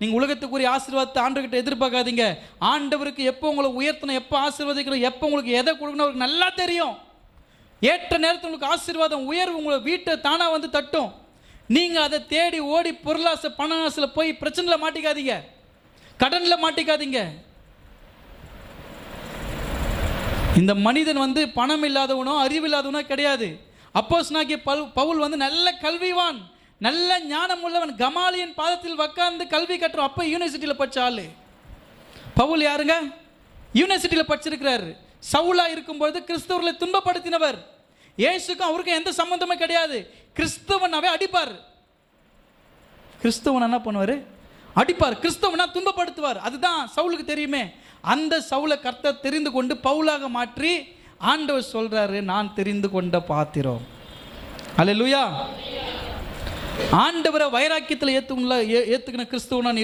நீங்கள் உலகத்துக்குரிய ஆசீர்வாதத்தை ஆண்டுகிட்ட எதிர்பார்க்காதீங்க. ஆண்டவருக்கு எப்போ உங்களை உயர்த்தணும் எப்போ ஆசீர்வதிக்கணும் எப்போ உங்களுக்கு எதை கொடுக்கணும் அவருக்கு நல்லா தெரியும். ஏற்ற நேரத்தில் உங்களுக்கு ஆசீர்வாதம் உயர்வு உங்களை வீட்டை தானாக வந்து தட்டும். நீங்கள் அதை தேடி ஓடி பொருளாசை பண ஆசையில் போய் பிரச்சனையில் மாட்டிக்காதீங்க. கடனில் மாட்டிக்காதீங்க. இந்த மனிதன் வந்து பணம் இல்லாதவனோ அறிவு இல்லாதவனோ கிடையாது. அப்போஸ் நாகிய பல் பவுல் வந்து நல்ல கல்விவான். நல்ல ஞானம் உள்ளவன் கமாலியன் பாதத்தில் உட்காந்து கல்வி கட்டுறோம் அப்போ யூனிவர்சிட்டியில் படித்த ஆள். பவுல் யாருங்க? யூனிவர்சிட்டியில் படிச்சிருக்கிறாரு. சவுலாக இருக்கும்பொழுது கிறிஸ்தவர்களை துன்பப்படுத்தினவர். இயேசுக்கும் அவருக்கும் எந்த சம்மந்தமும் கிடையாது. கிறிஸ்தவனாவே அடிப்பார். கிறிஸ்தவன் என்ன பண்ணுவார்? அடிப்பார். கிறிஸ்தவனா துன்பப்படுத்துவார். அதுதான் சவுலுக்கு தெரியுமே. அந்த சவுலை கர்த்தர் தெரிந்து கொண்டு பவுலாக மாற்றி ஆண்டவர் சொல்கிறாரு நான் தெரிந்து கொண்ட பாத்திரம். அல்லேலூயா ஆண்டவரை வைராக்கியத்தில் ஏற்றுக்குள்ள ஏற்றுக்கின கிறிஸ்துவ நான்